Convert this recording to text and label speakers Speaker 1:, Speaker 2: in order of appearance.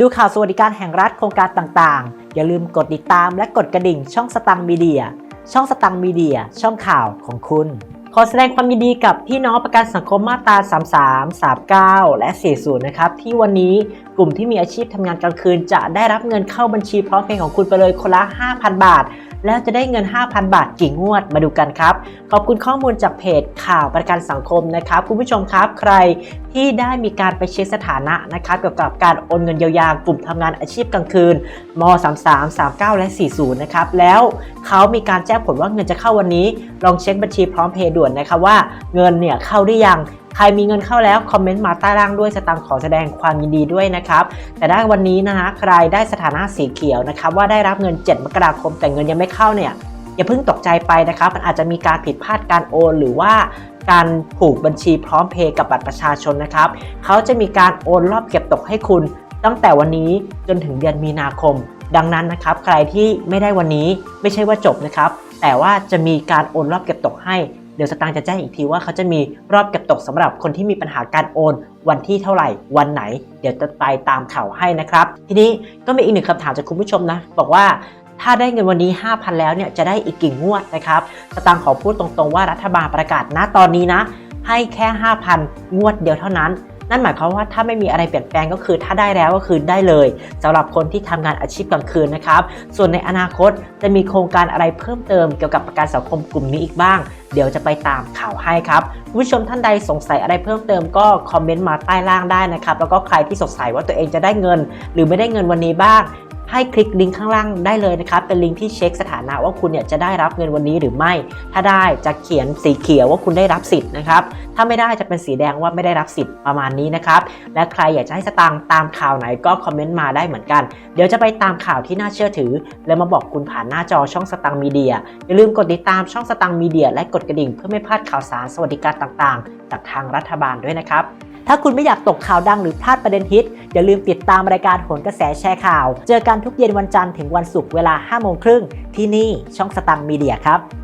Speaker 1: ดูข่าวสวัสดิการแห่งรัฐโครงการต่างๆ อย่าลืมกดติดตามและกดกระดิ่งช่องสตังมีเดีย ช่องสตังมีเดีย ช่องข่าวของคุณ ขอแสดงความยินดีกับพี่น้องประกันสังคมมาตรา 33 39 และ 40 นะครับ ที่วันนี้กลุ่มที่มีอาชีพทำงานกลางคืน จะได้รับเงินเข้าบัญชีพร้อมเพย์ของคุณไปเลยคนละ 5,000 บาท แล้วจะได้เงิน 5,000 บาทกี่งวดมาดูกันครับ ขอบคุณข้อมูลจากเพจข่าวประกันสังคมนะครับคุณผู้ชมครับใครที่ได้มีการไปเช็คสถานะนะครับเกี่ยวกับการโอนเงินเยียวยากลุ่มทำงานอาชีพกลางคืนม 33 39 และ 40 นะครับแล้วเขามีการแจ้งผลว่าเงินจะเข้าวันนี้ ลองเช็คบัญชีพร้อมเพย์ด่วนนะครับว่าเงินเนี่ยเข้าหรือยัง ใครมีเงินเข้าแล้วคอมเมนต์มาใต้ล่างด้วยสตังค์ขอแสดงความยินดีด้วยนะครับแต่ได้วันนี้นะฮะใครได้สถานะสีเขียวนะครับว่าได้รับเงิน 7 มกราคมแต่เงินยังไม่เข้าเนี่ยอย่าเพิ่งตกใจไปนะครับ มันอาจจะมีการผิดพลาดการโอน หรือว่าการผูกบัญชีพร้อมเพย์กับบัตรประชาชนนะครับ เขาจะมีการโอนรอบเก็บตกให้คุณ ตั้งแต่วันนี้จนถึงเดือนมีนาคม ดังนั้นนะครับ ใครที่ไม่ได้วันนี้ไม่ใช่ว่าจบนะครับ แต่ว่าจะมีการโอนรอบเก็บตกให้ เดี๋ยวสตางค์จะแจ้งอีกทีว่าเขาจะมีรอบเก็บตกสำหรับคนที่มีปัญหาการโอน วันที่เท่าไหร่วันไหน เดี๋ยวจะไปตามข่าวให้นะครับ ทีนี้ก็มีอีกหนึ่งคำถามจากคุณผู้ชมนะ บอกว่าถ้าได้เงินวันนี้ 5,000 แล้วเนี่ยจะได้อีกกี่งวดนะครับสตางค์ขอพูดตรงๆว่ารัฐบาลประกาศณตอนนี้นะ ให้แค่ 5,000 งวดเดียวเท่านั้น นั่นหมายความว่าถ้าไม่มีอะไรเปลี่ยนแปลงก็คือถ้าได้แล้วก็คือได้เลยสำหรับคนที่ทำงานอาชีพกลางคืนนะครับ ส่วนในอนาคตจะมีโครงการอะไรเพิ่มเติมเกี่ยวกับประกันสังคมกลุ่มนี้อีกบ้าง เดี๋ยวจะไปตามข่าวให้ครับผู้ชมท่านใดสงสัยอะไรเพิ่มเติมก็คอมเมนต์มาใต้ล่างได้นะครับแล้วก็ใครที่สงสัยว่าตัวเองจะได้เงิน หรือไม่ได้เงินวันนี้บ้าง ให้คลิกลิงก์ข้างล่างได้เลยนะครับ เป็นลิงก์ที่เช็คสถานะว่าคุณเนี่ยจะได้รับเงินวันนี้หรือไม่ ถ้าได้จะเขียนสีเขียวว่าคุณได้รับสิทธิ์นะครับ ถ้าไม่ได้จะเป็นสีแดงว่าไม่ได้รับสิทธิ์ประมาณนี้นะครับ และใครอยากจะให้สตางค์ตามข่าวไหนก็คอมเมนต์มาได้เหมือนกัน เดี๋ยวจะไปตามข่าวที่น่าเชื่อถือ และมาบอกคุณผ่านหน้าจอช่องสตังค์มีเดีย อย่าลืมกดติดตามช่องสตังค์มีเดีย และกดกระดิ่งเพื่อไม่พลาดข่าวสารสวัสดิการต่างๆ จากทางรัฐบาลด้วยนะครับ ถ้าคุณไม่อยากตกข่าวดังหรือพลาดประเด็นฮิต อย่าลืมติดตามรายการโหนกระแสแชร์ข่าว เจอกันทุกเย็นวันจันทร์ถึงวันศุกร์เวลา5โมงครึ่งที่นี่ช่องสตังมีเดียครับ